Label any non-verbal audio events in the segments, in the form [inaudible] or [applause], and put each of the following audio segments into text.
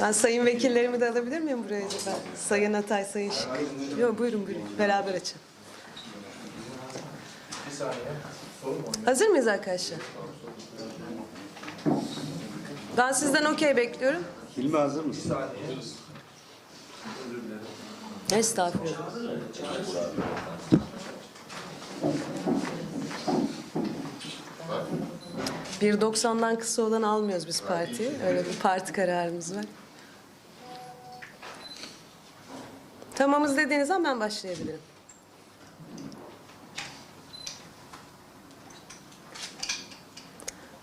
Ben sayın vekillerimi de alabilir miyim buraya acaba? Sayın Atay, Sayın Şık. Yok buyurun buyurun. Beraber açın. Hazır mıyız arkadaşlar? Ben sizden okey bekliyorum. Hilmi hazır mısın? Estağfurullah. Bir 90'dan kısa olan almıyoruz biz partiyi. Öyle bir parti kararımız var. Tamamız dediğiniz zaman ben başlayabilirim.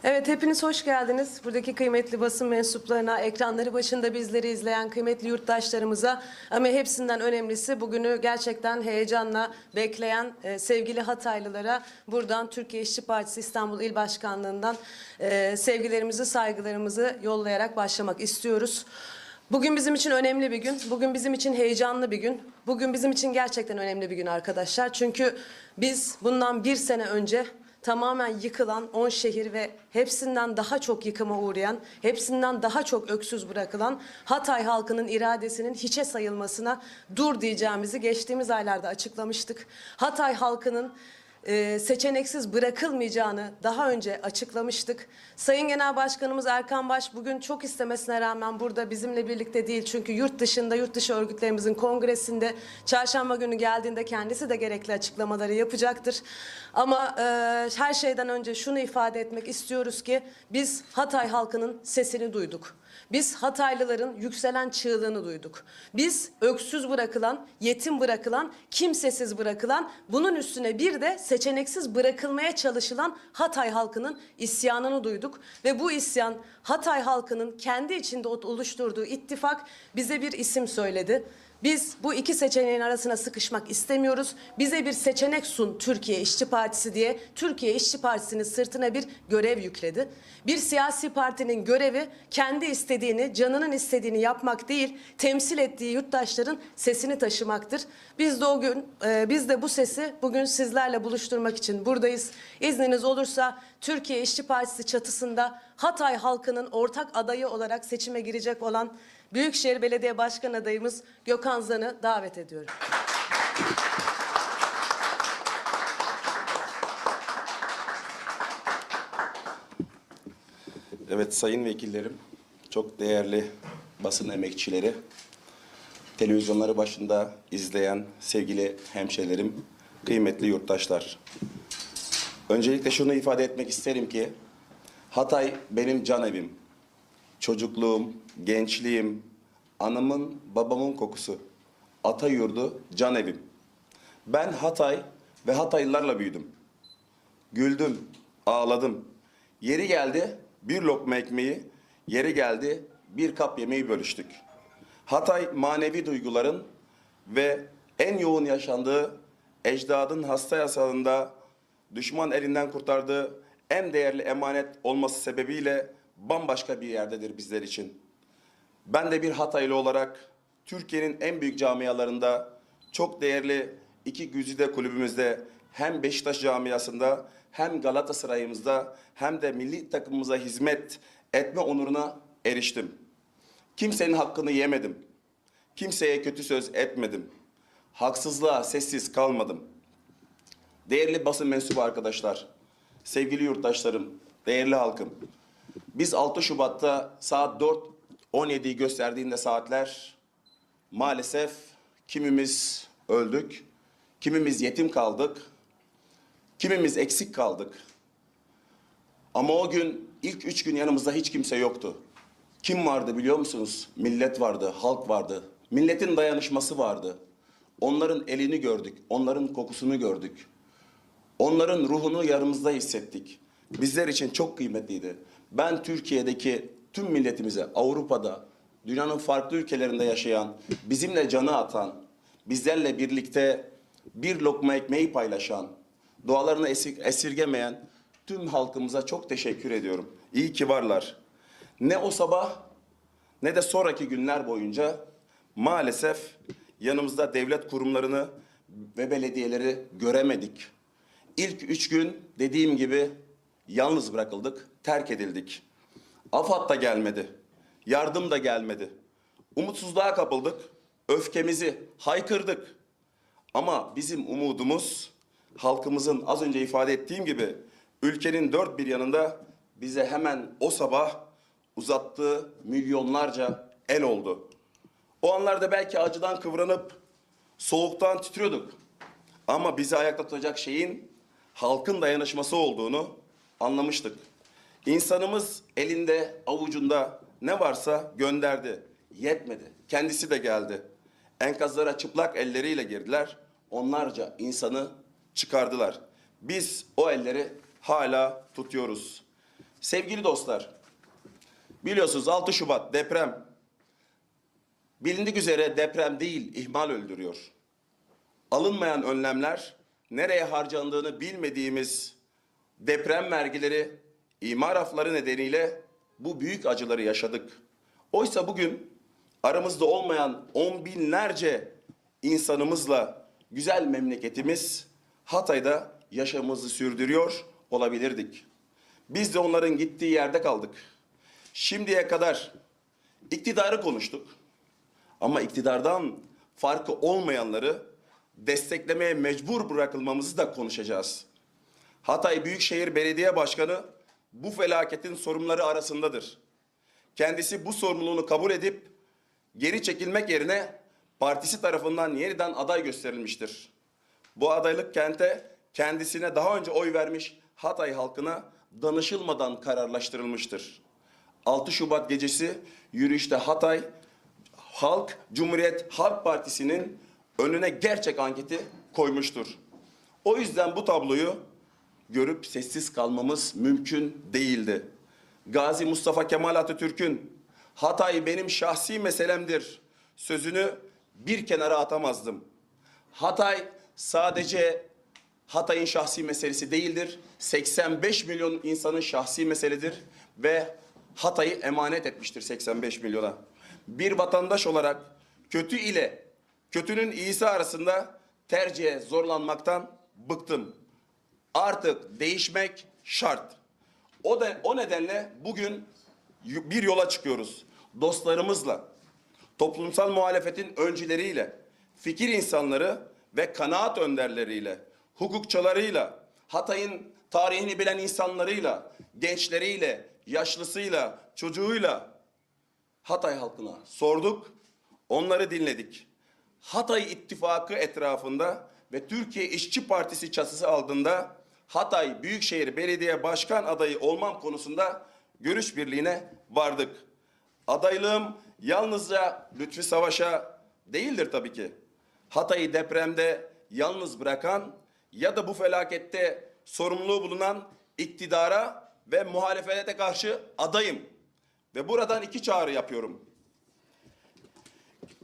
Evet hepiniz hoş geldiniz. Buradaki kıymetli basın mensuplarına, ekranları başında bizleri izleyen kıymetli yurttaşlarımıza ama hepsinden önemlisi bugünü gerçekten heyecanla bekleyen e, sevgili Hataylılara buradan Türkiye İşçi Partisi İstanbul İl Başkanlığı'ndan e, sevgilerimizi, saygılarımızı yollayarak başlamak istiyoruz. Bugün bizim için önemli bir gün. Bugün bizim için heyecanlı bir gün. Bugün bizim için gerçekten önemli bir gün arkadaşlar. Çünkü biz bundan bir sene önce tamamen yıkılan 10 şehir ve hepsinden daha çok yıkıma uğrayan, hepsinden daha çok öksüz bırakılan Hatay halkının iradesinin hiçe sayılmasına dur diyeceğimizi geçtiğimiz aylarda açıklamıştık. Hatay halkının e, seçeneksiz bırakılmayacağını daha önce açıklamıştık. Sayın Genel Başkanımız Erkan Baş bugün çok istemesine rağmen burada bizimle birlikte değil. Çünkü yurt dışında, yurt dışı örgütlerimizin kongresinde çarşamba günü geldiğinde kendisi de gerekli açıklamaları yapacaktır. Ama e, her şeyden önce şunu ifade etmek istiyoruz ki biz Hatay halkının sesini duyduk. Biz Hataylıların yükselen çığlığını duyduk. Biz öksüz bırakılan, yetim bırakılan, kimsesiz bırakılan, bunun üstüne bir de seçeneksiz bırakılmaya çalışılan Hatay halkının isyanını duyduk. Ve bu isyan Hatay halkının kendi içinde oluşturduğu ittifak bize bir isim söyledi. Biz bu iki seçeneğin arasına sıkışmak istemiyoruz. Bize bir seçenek sun Türkiye İşçi Partisi diye Türkiye İşçi Partisi'nin sırtına bir görev yükledi. Bir siyasi partinin görevi kendi istediğini, canının istediğini yapmak değil, temsil ettiği yurttaşların sesini taşımaktır. Biz de o gün, e, biz de bu sesi bugün sizlerle buluşturmak için buradayız. İzniniz olursa Türkiye İşçi Partisi çatısında Hatay halkının ortak adayı olarak seçime girecek olan Büyükşehir Belediye Başkan adayımız Gökhan Zan'ı davet ediyorum. Evet sayın vekillerim, çok değerli basın emekçileri, televizyonları başında izleyen sevgili hemşehrilerim, kıymetli yurttaşlar. Öncelikle şunu ifade etmek isterim ki Hatay benim can evim. Çocukluğum, gençliğim, anamın, babamın kokusu. Ata yurdu, can evim. Ben Hatay ve Hataylılarla büyüdüm. Güldüm, ağladım. Yeri geldi bir lokma ekmeği, yeri geldi bir kap yemeği bölüştük. Hatay manevi duyguların ve en yoğun yaşandığı ecdadın hasta yasağında düşman elinden kurtardığı en değerli emanet olması sebebiyle bambaşka bir yerdedir bizler için. Ben de bir Hataylı olarak Türkiye'nin en büyük camialarında çok değerli iki güzide kulübümüzde hem Beşiktaş camiasında hem Galatasaray'ımızda hem de milli takımımıza hizmet etme onuruna eriştim. Kimsenin hakkını yemedim. Kimseye kötü söz etmedim. Haksızlığa sessiz kalmadım. Değerli basın mensubu arkadaşlar, sevgili yurttaşlarım, değerli halkım. Biz 6 Şubat'ta saat 4.17'yi gösterdiğinde saatler maalesef kimimiz öldük, kimimiz yetim kaldık, kimimiz eksik kaldık. Ama o gün ilk üç gün yanımızda hiç kimse yoktu. Kim vardı biliyor musunuz? Millet vardı, halk vardı. Milletin dayanışması vardı. Onların elini gördük, onların kokusunu gördük. Onların ruhunu yanımızda hissettik. Bizler için çok kıymetliydi. Ben Türkiye'deki tüm milletimize, Avrupa'da, dünyanın farklı ülkelerinde yaşayan, bizimle canı atan, bizlerle birlikte bir lokma ekmeği paylaşan, dualarını esir- esirgemeyen tüm halkımıza çok teşekkür ediyorum. İyi ki varlar. Ne o sabah ne de sonraki günler boyunca maalesef yanımızda devlet kurumlarını ve belediyeleri göremedik. İlk üç gün dediğim gibi yalnız bırakıldık, terk edildik. AFAD da gelmedi. Yardım da gelmedi. Umutsuzluğa kapıldık. Öfkemizi haykırdık. Ama bizim umudumuz halkımızın az önce ifade ettiğim gibi ülkenin dört bir yanında bize hemen o sabah uzattığı milyonlarca el oldu. O anlarda belki acıdan kıvranıp soğuktan titriyorduk. Ama bizi ayakta tutacak şeyin halkın dayanışması olduğunu anlamıştık. İnsanımız elinde, avucunda ne varsa gönderdi. Yetmedi. Kendisi de geldi. Enkazlara çıplak elleriyle girdiler. Onlarca insanı çıkardılar. Biz o elleri hala tutuyoruz. Sevgili dostlar, biliyorsunuz 6 Şubat deprem. Bilindik üzere deprem değil, ihmal öldürüyor alınmayan önlemler, nereye harcandığını bilmediğimiz deprem vergileri, imar afları nedeniyle bu büyük acıları yaşadık. Oysa bugün aramızda olmayan on binlerce insanımızla güzel memleketimiz Hatay'da yaşamımızı sürdürüyor olabilirdik. Biz de onların gittiği yerde kaldık. Şimdiye kadar iktidarı konuştuk. Ama iktidardan farkı olmayanları desteklemeye mecbur bırakılmamızı da konuşacağız. Hatay Büyükşehir Belediye Başkanı bu felaketin sorumluları arasındadır. Kendisi bu sorumluluğunu kabul edip geri çekilmek yerine partisi tarafından yeniden aday gösterilmiştir. Bu adaylık kente kendisine daha önce oy vermiş Hatay halkına danışılmadan kararlaştırılmıştır. 6 Şubat gecesi yürüyüşte Hatay Halk Cumhuriyet Halk Partisi'nin önüne gerçek anketi koymuştur. O yüzden bu tabloyu görüp sessiz kalmamız mümkün değildi. Gazi Mustafa Kemal Atatürk'ün Hatay benim şahsi meselemdir sözünü bir kenara atamazdım. Hatay sadece Hatay'ın şahsi meselesi değildir. 85 milyon insanın şahsi meseledir ve Hatay'ı emanet etmiştir 85 milyona. Bir vatandaş olarak kötü ile kötünün iyisi arasında tercihe zorlanmaktan bıktım. Artık değişmek şart. O da o nedenle bugün bir yola çıkıyoruz. Dostlarımızla, toplumsal muhalefetin öncüleriyle, fikir insanları ve kanaat önderleriyle, hukukçularıyla, Hatay'ın tarihini bilen insanlarıyla, gençleriyle, yaşlısıyla, çocuğuyla Hatay halkına sorduk, onları dinledik. Hatay İttifakı etrafında ve Türkiye İşçi Partisi çatısı altında Hatay Büyükşehir Belediye Başkan adayı olmam konusunda görüş birliğine vardık. Adaylığım yalnızca Lütfi Savaş'a değildir tabii ki. Hatay'ı depremde yalnız bırakan ya da bu felakette sorumluluğu bulunan iktidara ve muhalefete karşı adayım. Ve buradan iki çağrı yapıyorum.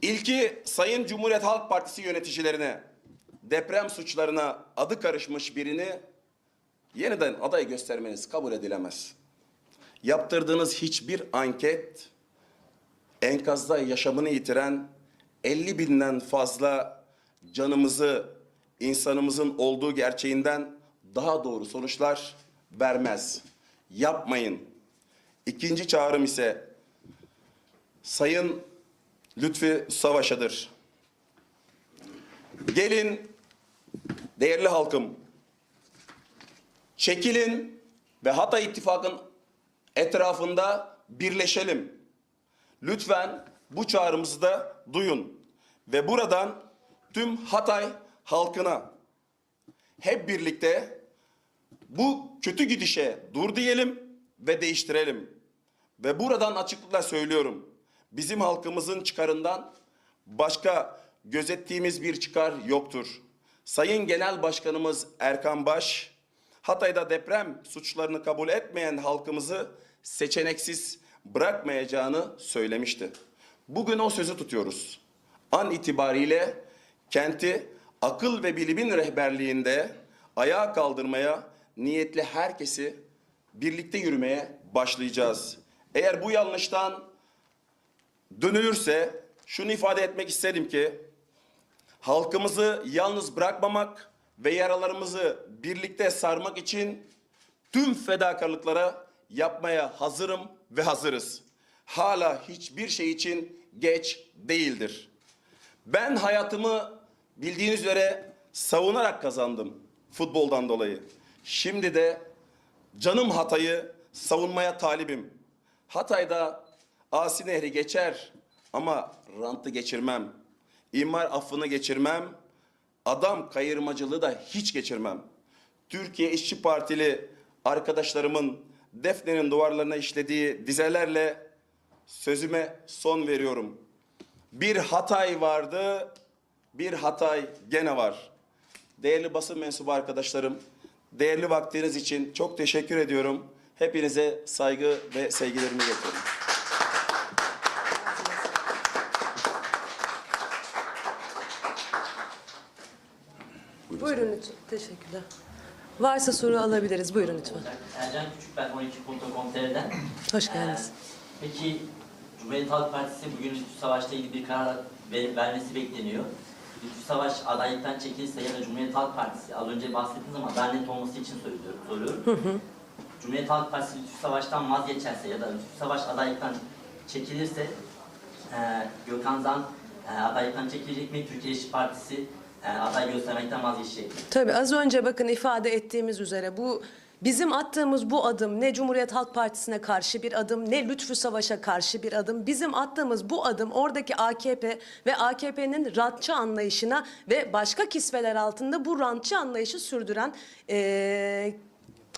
İlki Sayın Cumhuriyet Halk Partisi yöneticilerine deprem suçlarına adı karışmış birini yeniden aday göstermeniz kabul edilemez. Yaptırdığınız hiçbir anket enkazda yaşamını yitiren 50 binden fazla canımızı insanımızın olduğu gerçeğinden daha doğru sonuçlar vermez. Yapmayın. İkinci çağrım ise Sayın Lütfi Savaş'adır. Gelin değerli halkım çekilin ve Hatay İttifakı'nın etrafında birleşelim. Lütfen bu çağrımızı da duyun ve buradan tüm Hatay halkına hep birlikte bu kötü gidişe dur diyelim ve değiştirelim. Ve buradan açıklıkla söylüyorum. Bizim halkımızın çıkarından başka gözettiğimiz bir çıkar yoktur. Sayın Genel Başkanımız Erkan Baş, Hatay'da deprem suçlarını kabul etmeyen halkımızı seçeneksiz bırakmayacağını söylemişti. Bugün o sözü tutuyoruz. An itibariyle kenti akıl ve bilimin rehberliğinde ayağa kaldırmaya niyetli herkesi birlikte yürümeye başlayacağız. Eğer bu yanlıştan dönülürse şunu ifade etmek isterim ki halkımızı yalnız bırakmamak ve yaralarımızı birlikte sarmak için tüm fedakarlıklara yapmaya hazırım ve hazırız. Hala hiçbir şey için geç değildir. Ben hayatımı bildiğiniz üzere savunarak kazandım futboldan dolayı. Şimdi de canım Hatay'ı savunmaya talibim. Hatay'da Asi Nehri geçer ama rantı geçirmem. İmar affını geçirmem. Adam kayırmacılığı da hiç geçirmem. Türkiye İşçi Partili arkadaşlarımın Defne'nin duvarlarına işlediği dizelerle sözüme son veriyorum. Bir Hatay vardı, bir Hatay gene var. Değerli basın mensubu arkadaşlarım, değerli vaktiniz için çok teşekkür ediyorum. Hepinize saygı ve sevgilerimi getiriyorum. Buyurun lütfen. Teşekkürler. Varsa soru alabiliriz. Buyurun lütfen. Ercan Küçük ben 12.com.tr'den. Hoş geldiniz. Ee, Peki Cumhuriyet Halk Partisi bugün Lütfü Savaş'la ilgili bir karar ver- vermesi bekleniyor. Lütfü Savaş adaylıktan çekilirse ya da Cumhuriyet Halk Partisi az önce bahsettiniz ama net olması için soruyorum. soruyorum. Cumhuriyet Halk Partisi Lütfü Savaş'tan vazgeçerse ya da Lütfü Savaş adaylıktan çekilirse e, Gökhan Zan e, adaylıktan çekilecek mi? Türkiye İşçi Partisi e, aday göstermekten vazgeçecek? Tabii az önce bakın ifade ettiğimiz üzere bu bizim attığımız bu adım ne Cumhuriyet Halk Partisi'ne karşı bir adım ne Lütfü Savaş'a karşı bir adım. Bizim attığımız bu adım oradaki AKP ve AKP'nin rantçı anlayışına ve başka kisveler altında bu rantçı anlayışı sürdüren eee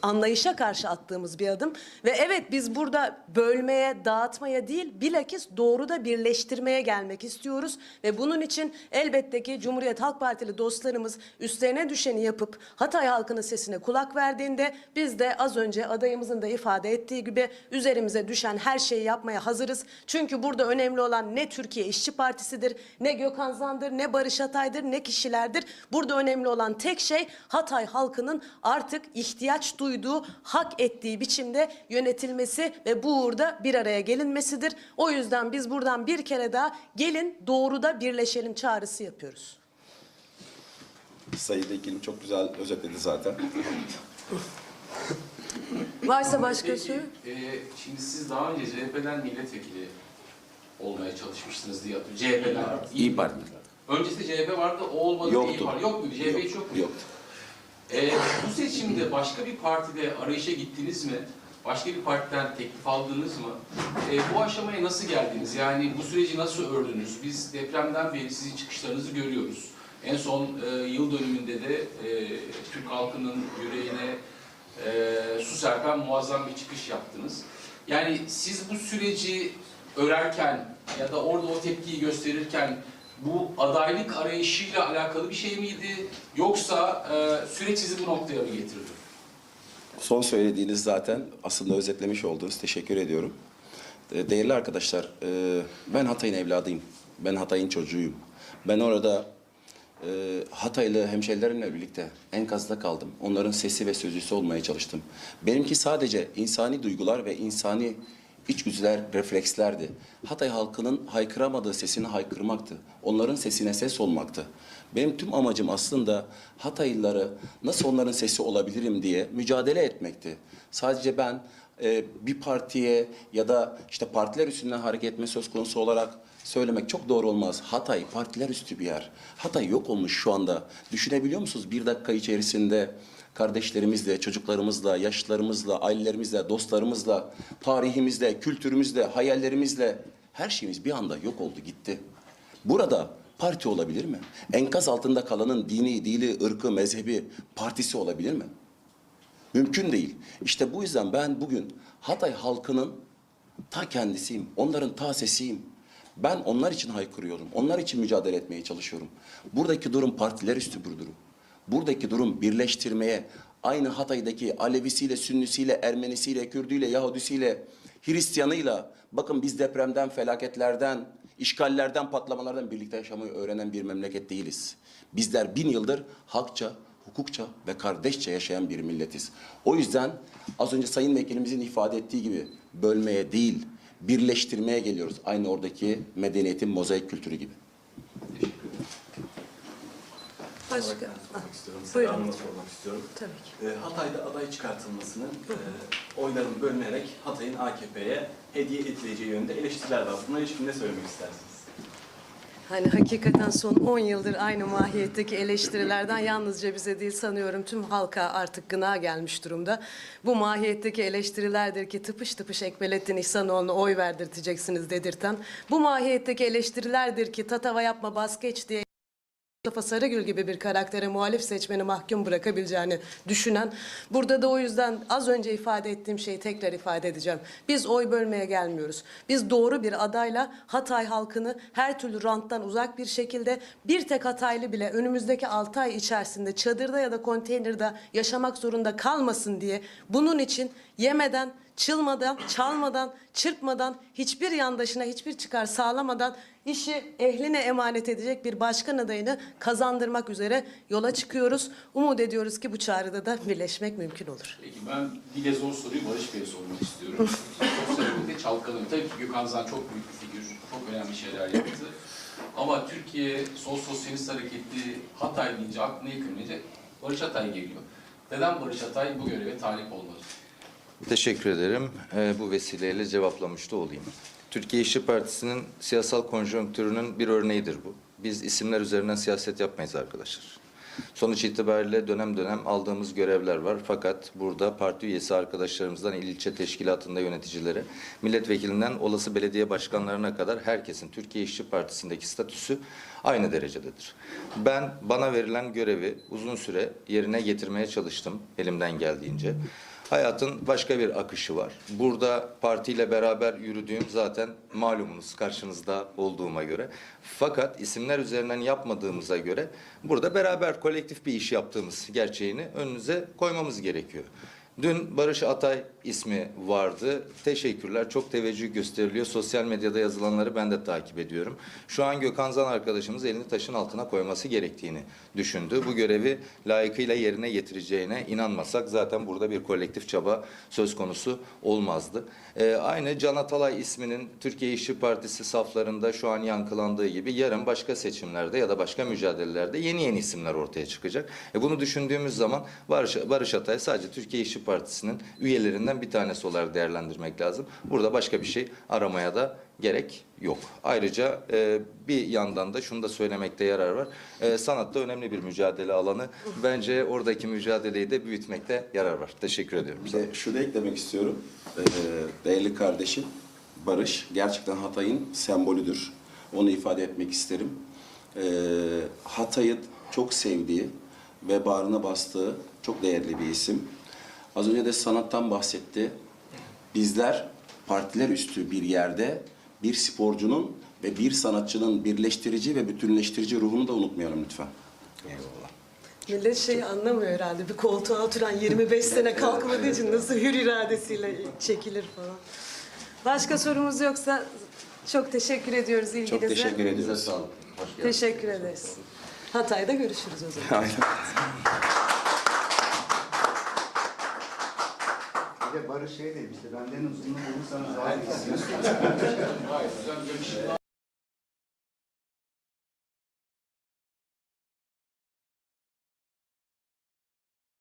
anlayışa karşı attığımız bir adım ve evet biz burada bölmeye, dağıtmaya değil bilakis doğruda birleştirmeye gelmek istiyoruz ve bunun için elbette ki Cumhuriyet Halk Partili dostlarımız üstlerine düşeni yapıp Hatay halkının sesine kulak verdiğinde biz de az önce adayımızın da ifade ettiği gibi üzerimize düşen her şeyi yapmaya hazırız. Çünkü burada önemli olan ne Türkiye İşçi Partisi'dir, ne Gökhan Zan'dır, ne Barış Atay'dır, ne kişilerdir. Burada önemli olan tek şey Hatay halkının artık ihtiyaç duyduğu, hak ettiği biçimde yönetilmesi ve bu uğurda bir araya gelinmesidir. O yüzden biz buradan bir kere daha gelin doğruda birleşelim çağrısı yapıyoruz. Sayın Vekilim çok güzel özetledi zaten. [laughs] Varsa başka Peki, soru? e, şimdi siz daha önce CHP'den milletvekili olmaya çalışmıştınız diye hatırlıyorum. CHP'den. İyi Parti. Öncesinde CHP vardı, o olmadı Yoktu. İyi Parti. Yok muydu? CHP hiç yok muydu? Yoktu. E, bu seçimde başka bir partide arayışa gittiniz mi? Başka bir partiden teklif aldınız mı? E, bu aşamaya nasıl geldiniz? Yani bu süreci nasıl ördünüz? Biz depremden beri sizin çıkışlarınızı görüyoruz. En son e, yıl dönümünde de e, Türk halkının yüreğine e, su serpen muazzam bir çıkış yaptınız. Yani siz bu süreci örerken ya da orada o tepkiyi gösterirken bu adaylık arayışıyla alakalı bir şey miydi? Yoksa e, süreç sizi bu noktaya mı getirdi? Son söylediğiniz zaten aslında özetlemiş oldunuz. Teşekkür ediyorum. E, Değerli arkadaşlar, e, ben Hatay'ın evladıyım. Ben Hatay'ın çocuğuyum. Ben orada e, Hataylı hemşerilerimle birlikte enkazda kaldım. Onların sesi ve sözcüsü olmaya çalıştım. Benimki sadece insani duygular ve insani içgüdüler, reflekslerdi. Hatay halkının haykıramadığı sesini haykırmaktı. Onların sesine ses olmaktı. Benim tüm amacım aslında Hataylıları nasıl onların sesi olabilirim diye mücadele etmekti. Sadece ben e, bir partiye ya da işte partiler üstünden hareket etme söz konusu olarak söylemek çok doğru olmaz. Hatay partiler üstü bir yer. Hatay yok olmuş şu anda. Düşünebiliyor musunuz? Bir dakika içerisinde kardeşlerimizle, çocuklarımızla, yaşlılarımızla, ailelerimizle, dostlarımızla, tarihimizle, kültürümüzle, hayallerimizle her şeyimiz bir anda yok oldu gitti. Burada parti olabilir mi? Enkaz altında kalanın dini, dili, ırkı, mezhebi partisi olabilir mi? Mümkün değil. İşte bu yüzden ben bugün Hatay halkının ta kendisiyim. Onların ta sesiyim. Ben onlar için haykırıyorum. Onlar için mücadele etmeye çalışıyorum. Buradaki durum partiler üstü bir durum. Buradaki durum birleştirmeye, aynı Hatay'daki Alevisiyle, Sünnisiyle, Ermenisiyle, Kürdüyle, Yahudisiyle, Hristiyanıyla, bakın biz depremden, felaketlerden, işgallerden, patlamalardan birlikte yaşamayı öğrenen bir memleket değiliz. Bizler bin yıldır halkça, hukukça ve kardeşçe yaşayan bir milletiz. O yüzden az önce Sayın Vekilimizin ifade ettiği gibi bölmeye değil, birleştirmeye geliyoruz. Aynı oradaki medeniyetin mozaik kültürü gibi. Başka- sormak istiyorum. Buyurun. Selamını sormak istiyorum. Tabii ki. Ee, Hatay'da aday çıkartılmasının e, oyların bölünerek Hatay'ın AKP'ye hediye edileceği yönünde eleştiriler var. Buna ilişkin ne söylemek istersiniz? Hani hakikaten son 10 yıldır aynı mahiyetteki eleştirilerden yalnızca bize değil sanıyorum tüm halka artık gına gelmiş durumda. Bu mahiyetteki eleştirilerdir ki tıpış tıpış Ekmelettin İhsanoğlu'na oy verdirteceksiniz dedirten. Bu mahiyetteki eleştirilerdir ki tatava yapma bas geç diye Mustafa Sarıgül gibi bir karaktere muhalif seçmeni mahkum bırakabileceğini düşünen, burada da o yüzden az önce ifade ettiğim şeyi tekrar ifade edeceğim. Biz oy bölmeye gelmiyoruz. Biz doğru bir adayla Hatay halkını her türlü ranttan uzak bir şekilde bir tek Hataylı bile önümüzdeki 6 ay içerisinde çadırda ya da konteynerde yaşamak zorunda kalmasın diye bunun için yemeden, çılmadan, çalmadan, çırpmadan, hiçbir yandaşına hiçbir çıkar sağlamadan işi ehline emanet edecek bir başkan adayını kazandırmak üzere yola çıkıyoruz. Umut ediyoruz ki bu çağrıda da birleşmek mümkün olur. Peki ben bir de zor soruyu Barış Bey'e sormak istiyorum. [laughs] Sosyal medyada çalkanıyor. Tabii ki Gökhan Zan çok büyük bir figür, çok önemli şeyler yaptı. Ama Türkiye Sol Sosyalist Hareketi Hatay deyince aklına ilk Barış Atay geliyor. Neden Barış Atay bu göreve talip olmalı? Teşekkür ederim. Ee, bu vesileyle cevaplamış da olayım. Türkiye İşçi Partisi'nin siyasal konjonktürünün bir örneğidir bu. Biz isimler üzerinden siyaset yapmayız arkadaşlar. Sonuç itibariyle dönem dönem aldığımız görevler var. Fakat burada parti üyesi arkadaşlarımızdan il ilçe teşkilatında yöneticilere, milletvekilinden olası belediye başkanlarına kadar herkesin Türkiye İşçi Partisi'ndeki statüsü aynı derecededir. Ben bana verilen görevi uzun süre yerine getirmeye çalıştım elimden geldiğince. Hayatın başka bir akışı var. Burada partiyle beraber yürüdüğüm zaten malumunuz karşınızda olduğuma göre. Fakat isimler üzerinden yapmadığımıza göre burada beraber kolektif bir iş yaptığımız gerçeğini önünüze koymamız gerekiyor. Dün Barış Atay ismi vardı. Teşekkürler. Çok teveccüh gösteriliyor. Sosyal medyada yazılanları ben de takip ediyorum. Şu an Gökhan Zan arkadaşımız elini taşın altına koyması gerektiğini düşündü. Bu görevi layıkıyla yerine getireceğine inanmasak zaten burada bir kolektif çaba söz konusu olmazdı. Ee, aynı Can Atalay isminin Türkiye İşçi Partisi saflarında şu an yankılandığı gibi yarın başka seçimlerde ya da başka mücadelelerde yeni yeni isimler ortaya çıkacak. E bunu düşündüğümüz zaman Barış, Barış Atay sadece Türkiye İşçi Partisi'nin üyelerinden bir tanesi olarak değerlendirmek lazım. Burada başka bir şey aramaya da gerek yok. Ayrıca e, bir yandan da şunu da söylemekte yarar var. E, sanatta önemli bir mücadele alanı. Bence oradaki mücadeleyi de büyütmekte yarar var. Teşekkür ediyorum. Bir de şunu eklemek istiyorum. Ee, değerli kardeşim Barış gerçekten Hatay'ın sembolüdür. Onu ifade etmek isterim. Ee, Hatay'ı çok sevdiği ve bağrına bastığı çok değerli bir isim. Az önce de sanattan bahsetti. Bizler partiler üstü bir yerde bir sporcunun ve bir sanatçının birleştirici ve bütünleştirici ruhunu da unutmayalım lütfen. Millet şeyi anlamıyor herhalde. Bir koltuğa oturan 25 sene kalkmadığı için nasıl hür iradesiyle çekilir falan. Başka sorumuz yoksa çok teşekkür ediyoruz ilginize. Çok teşekkür ediyoruz. sağlık. Hoş geldiniz. Teşekkür ederiz. Hatay'da görüşürüz o zaman. Aynen. Bir de Barış şey demişti, benden uzunluğu bulursanız daha iyi. Hayır, güzel [laughs] bir şey.